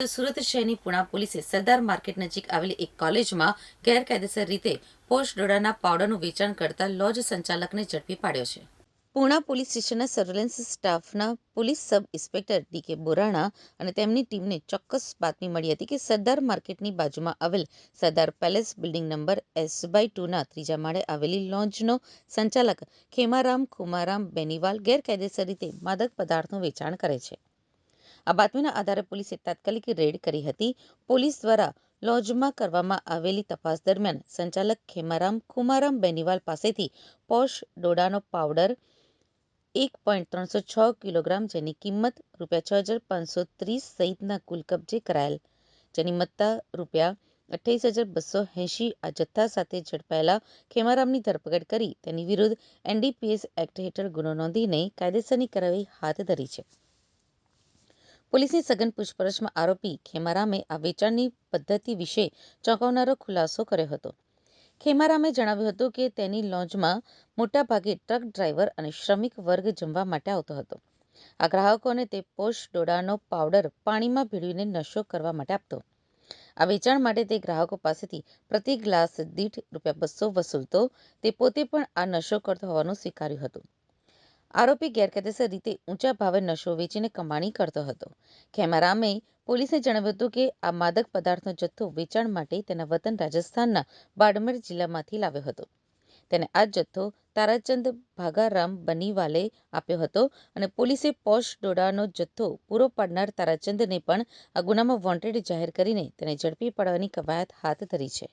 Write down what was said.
સુરત શહેરની પુણા પોલીસે સરદાર માર્કેટ નજીક આવેલી એક કોલેજમાં ગેરકાયદેસર રીતે પોસ્ટ ડોડાના પાવડરનું વેચાણ કરતા લોજ સંચાલકને ઝડપી પાડ્યો છે. પુણા પોલીસ સ્ટેશનના સર્વેલન્સ સ્ટાફના police sub inspector D Borana અને તેમની ટીમને ચોક્કસ બાતમી મળી હતી કે સરદાર માર્કેટની બાજુમાં આવેલ Sardar palace building number S by ટુના ત્રીજા માળે આવેલી લોન્જનો સંચાલક ખેમારામ ખુમારામ બેનીવાલ ગેરકાયદેસર રીતે માદક પદાર્થનું વેચાણ કરે છે. આ બાતમીના આધારે પોલીસે તાત્કાલિક રેડ કરી હતી. પોલીસ દ્વારા લોજમાં કરવામાં આવેલી તપાસ દરમિયાન સંચાલક ખેમારામ ખુમારામ બેનીવાલ પાસેથી પોશ ડોડાનો પાવડર એક પોઈન્ટ ત્રણસો છ કિલોગ્રામ જેની કિંમત રૂપિયા છ હજાર પાંચસો ત્રીસ સહિતના કુલ કબજે કરાયેલ. જેની મત્તા રૂપિયા અઠ્યાવીસ હજાર બસો એંશી આ જથ્થા સાથે ઝડપાયેલા ખેમારામની ધરપકડ કરી. તેની વિરુદ્ધ એનડીપીએસ એક્ટ હેઠળ ગુનો નોંધીને કાયદેસરની કાર્યવાહી હાથ ધરી છે. પોલીસની સઘન પૂછપરછમાં આરોપી ખેમારામે આ વેચાણની પદ્ધતિ વિશે ચોંકાવનારો ખુલાસો કર્યો હતો. ખેમારામે જણાવ્યું હતું કે તેની લોન્જમાં મોટાભાગે ટ્રક ડ્રાઈવર અને શ્રમિક વર્ગ જમવા માટે આવતો હતો. આ ગ્રાહકોને તે પોષ ડોડાનો પાવડર પાણીમાં ભેળવીને નશો કરવા માટે આપતો. આ વેચાણ માટે તે ગ્રાહકો પાસેથી પ્રતિ ગ્લાસ દીઠ રૂપિયા બસો વસૂલતો, તે પોતે પણ આ નશો કરતો હોવાનું સ્વીકાર્યું હતું. આરોપી ગેરકાયદેસર રીતે ઊંચા ભાવે નશો વેચીને કમાણી કરતો હતો. ખેમારામે પોલીસને જણાવ્યું હતું કે આ માદક પદાર્થનો જથ્થો વેચાણ માટે તેના વતન રાજસ્થાનના બાડમેર જિલ્લામાંથી લાવ્યો હતો. તેને આ જથ્થો તારાચંદ ભાગારામ બનીવાલે આપ્યો હતો અને પોલીસે પોશ ડોડાનો જથ્થો પૂરો પાડનાર તારાચંદને પણ આ ગુનામાં વોન્ટેડ જાહેર કરીને તેને ઝડપી પાડવાની કવાયત હાથ ધરી છે.